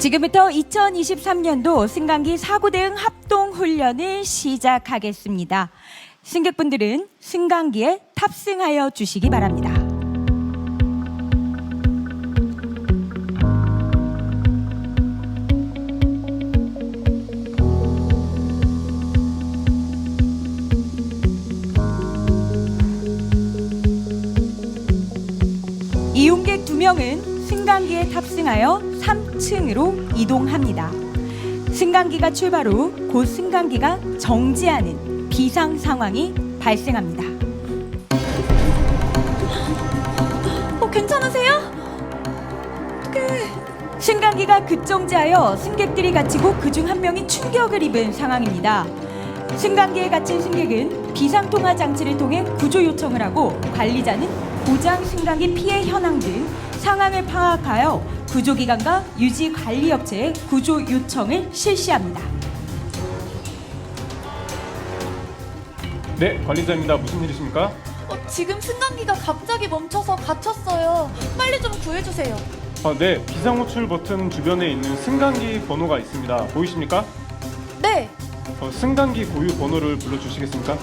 지금부터 2023년도 승강기 사고 대응 합동 훈련을 시작하겠습니다. 승객분들은 승강기에 탑승하여 주시기 바랍니다. 이용객 두명은 승강기에 탑승하여 3층으로 이동합니다. 승강기가 출발 후 곧 승강기가 정지하는 비상 상황이 발생합니다. 어, 괜찮으세요? 그 승강기가 급정지하여 승객들이 갇히고 그중 한 명이 충격을 입은 상황입니다. 승강기에 갇힌 승객은 비상통화 장치를 통해 구조 요청을 하고 관리자는 고장 승강기 피해 현황 등 상황을 파악하여 구조기관과 유지 관리 업체에 구조 요청을 실시합니다. 네, 관리자입니다. 무슨 일이십니까? 어, 지금 승강기가 갑자기 멈춰서 갇혔어요. 빨리 좀 구해주세요. 아, 네, 비상호출 버튼 주변에 있는 승강기 번호가 있습니다. 보이십니까? 네, 어, 승강기 고유 번호를 불러주시겠습니까?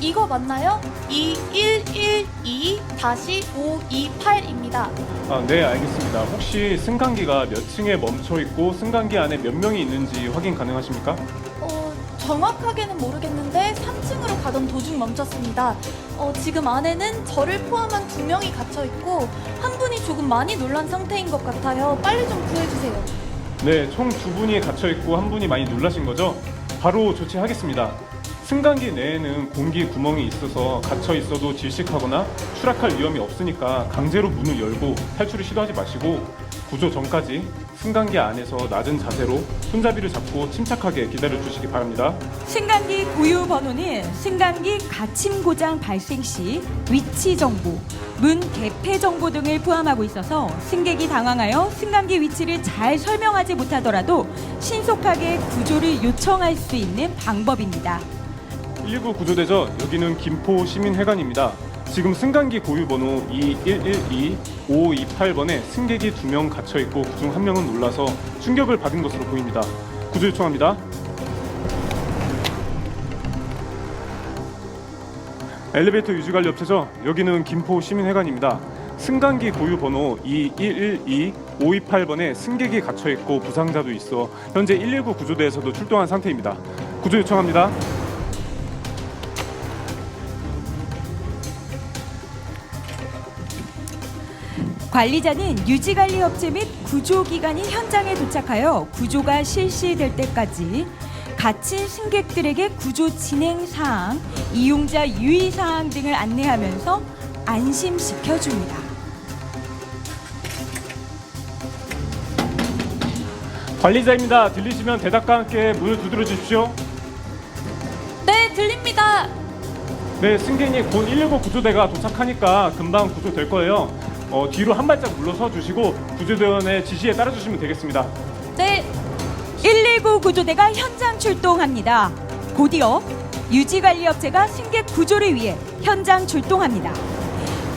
이거 맞나요? 2112-528입니다. 아, 네, 알겠습니다. 혹시 승강기가 몇 층에 멈춰 있고 승강기 안에 몇 명이 있는지 확인 가능하십니까? 어, 정확하게는 모르겠는데 3층으로 가던 도중 멈췄습니다. 어, 지금 안에는 저를 포함한 두 명이 갇혀 있고 한 분이 조금 많이 놀란 상태인 것 같아요. 빨리 좀 구해주세요. 네, 총 두 분이 갇혀 있고 한 분이 많이 놀라신 거죠? 바로 조치하겠습니다. 승강기 내에는 공기 구멍이 있어서 갇혀 있어도 질식하거나 추락할 위험이 없으니까 강제로 문을 열고 탈출을 시도하지 마시고 구조 전까지 승강기 안에서 낮은 자세로 손잡이를 잡고 침착하게 기다려 주시기 바랍니다. 승강기 고유 번호는 승강기 갇힘 고장 발생 시 위치 정보, 문 개폐 정보 등을 포함하고 있어서 승객이 당황하여 승강기 위치를 잘 설명하지 못하더라도 신속하게 구조를 요청할 수 있는 방법입니다. 119 구조대죠. 여기는 김포 시민회관입니다. 지금 승강기 고유 번호 2112-528번에 승객이 두명 갇혀 있고 그중 한 명은 놀라서 충격을 받은 것으로 보입니다. 구조 요청합니다. 엘리베이터 유지관리 업체죠. 여기는 김포 시민회관입니다. 승강기 고유 번호 2112-528번에 승객이 갇혀 있고 부상자도 있어 현재 119 구조대에서도 출동한 상태입니다. 구조 요청합니다. 관리자는 유지관리 업체 및 구조기관이 현장에 도착하여 구조가 실시될 때까지 갇힌 승객들에게 구조 진행 사항, 이용자 유의 사항 등을 안내하면서 안심시켜 줍니다. 관리자입니다. 들리시면 대답과 함께 문을 두드려 주십시오. 네, 들립니다. 네, 승객이 곧 119 구조대가 도착하니까 금방 구조될 거예요. 어, 뒤로 한 발짝 물러서 주시고 구조대원의 지시에 따라 주시면 되겠습니다. 네, 119 구조대가 현장 출동합니다. 곧이어 유지관리업체가 승객 구조를 위해 현장 출동합니다.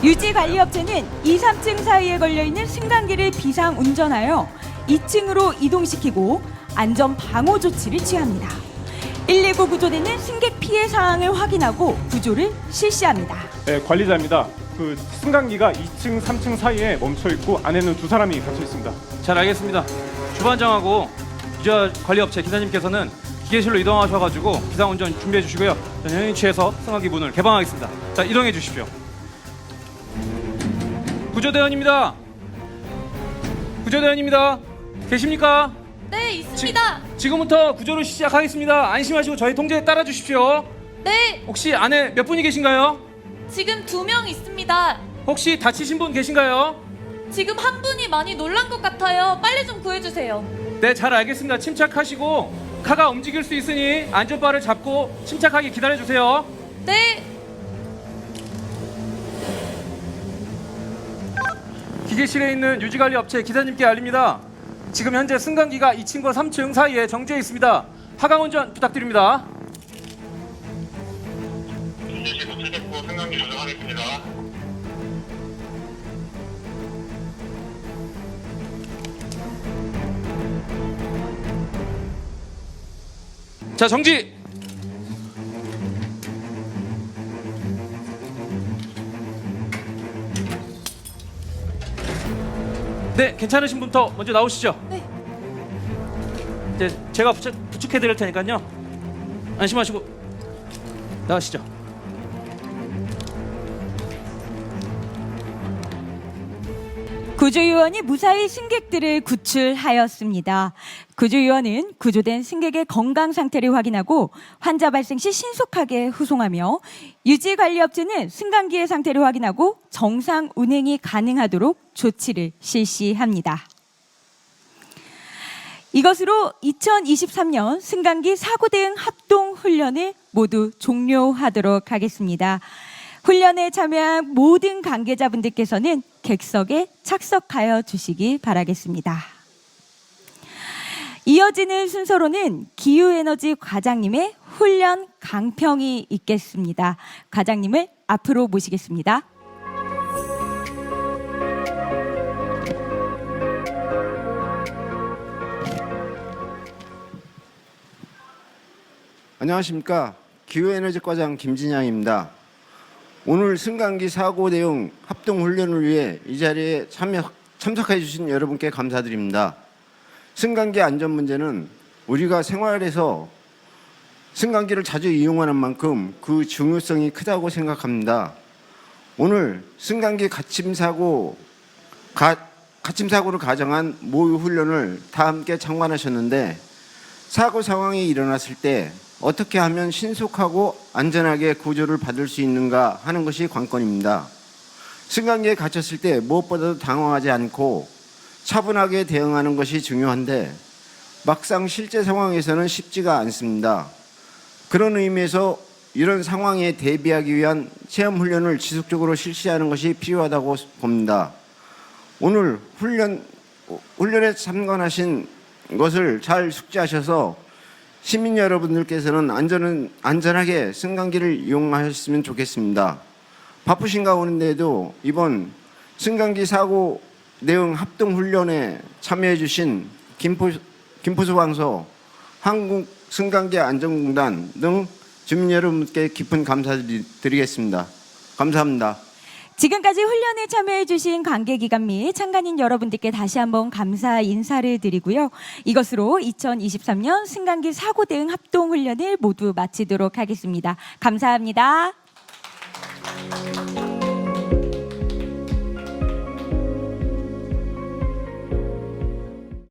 유지관리업체는 2, 3층 사이에 걸려있는 승강기를 비상 운전하여 2층으로 이동시키고 안전 방호 조치를 취합니다. 119 구조대는 승객 피해 사항을 확인하고 구조를 실시합니다. 네, 관리자입니다. 그 승강기가 2층, 3층 사이에 멈춰 있고 안에는 두 사람이 갇혀 있습니다. 잘 알겠습니다. 주반장하고 유자 관리업체 기사님께서는 기계실로 이동하셔가지고 비상운전 준비해 주시고요. 저는 현행 취해서 승강기 문을 개방하겠습니다. 자 이동해 주십시오. 구조대원입니다. 구조대원입니다. 계십니까? 네, 있습니다. 지금부터 구조를 시작하겠습니다. 안심하시고 저희 통제에 따라 주십시오. 네, 혹시 안에 몇 분이 계신가요? 지금 두 명 있습니다. 혹시 다치신 분 계신가요? 지금 한 분이 많이 놀란 것 같아요. 빨리 좀 구해주세요. 네, 잘 알겠습니다. 침착하시고 카가 움직일 수 있으니 안전바를 잡고 침착하게 기다려 주세요. 네, 기계실에 있는 유지관리 업체 기사님께 알립니다. 지금 현재 승강기가 2층과 3층 사이에 정지해 있습니다. 하강 운전 부탁드립니다. 자 정지. 네, 괜찮으신 분부터 먼저 나오시죠. 네. 이제 제가 부축, 부축해 드릴 테니까요. 안심하시고 나가시죠. 구조요원이 무사히 승객들을 구출하였습니다. 구조요원은 구조된 승객의 건강 상태를 확인하고 환자 발생 시 신속하게 후송하며 유지관리업체는 승강기의 상태를 확인하고 정상 운행이 가능하도록 조치를 실시합니다. 이것으로 2023년 승강기 사고 대응 합동 훈련을 모두 종료하도록 하겠습니다. 훈련에 참여한 모든 관계자분들께서는 객석에 착석하여 주시기 바라겠습니다. 이어지는 순서로는 기후에너지 과장님의 훈련 강평이 있겠습니다. 과장님을 앞으로 모시겠습니다. 안녕하십니까 기후에너지 과장 김진양입니다. 오늘 승강기 사고 대응 합동 훈련을 위해 이 자리에 참여, 참석해 주신 여러분께 감사드립니다. 승강기 안전 문제는 우리가 생활에서 승강기를 자주 이용하는 만큼 그 중요성이 크다고 생각합니다. 오늘 승강기 갇힘 사고 가, 갇힘 사고를 가정한 모의 훈련을 다 함께 참관하셨는데 사고 상황이 일어났을 때 어떻게 하면 신속하고 안전하게 구조를 받을 수 있는가 하는 것이 관건입니다. 승강기에 갇혔을 때 무엇보다도 당황하지 않고 차분하게 대응하는 것이 중요한데 막상 실제 상황에서는 쉽지가 않습니다. 그런 의미에서 이런 상황에 대비하기 위한 체험 훈련을 지속적으로 실시하는 것이 필요하다고 봅니다. 오늘 훈련 훈련에 참관하신 것을 잘 숙지하셔서 시민 여러분들께서는 안전은 안전하게 승강기를 이용하셨으면 좋겠습니다. 바쁘신 가운데도 이번 승강기 사고 대응 합동 훈련에 참여해 주신 김포 김포소방서 한국 승강기 안전공단 등 주민 여러분께 깊은 감사드리겠습니다. 감사합니다. 지금까지 훈련에 참여해주신 관계기관 및 참관인 여러분들께 다시 한번 감사 인사를 드리고요. 이것으로 2023년 승강기 사고 대응 합동 훈련을 모두 마치도록 하겠습니다. 감사합니다.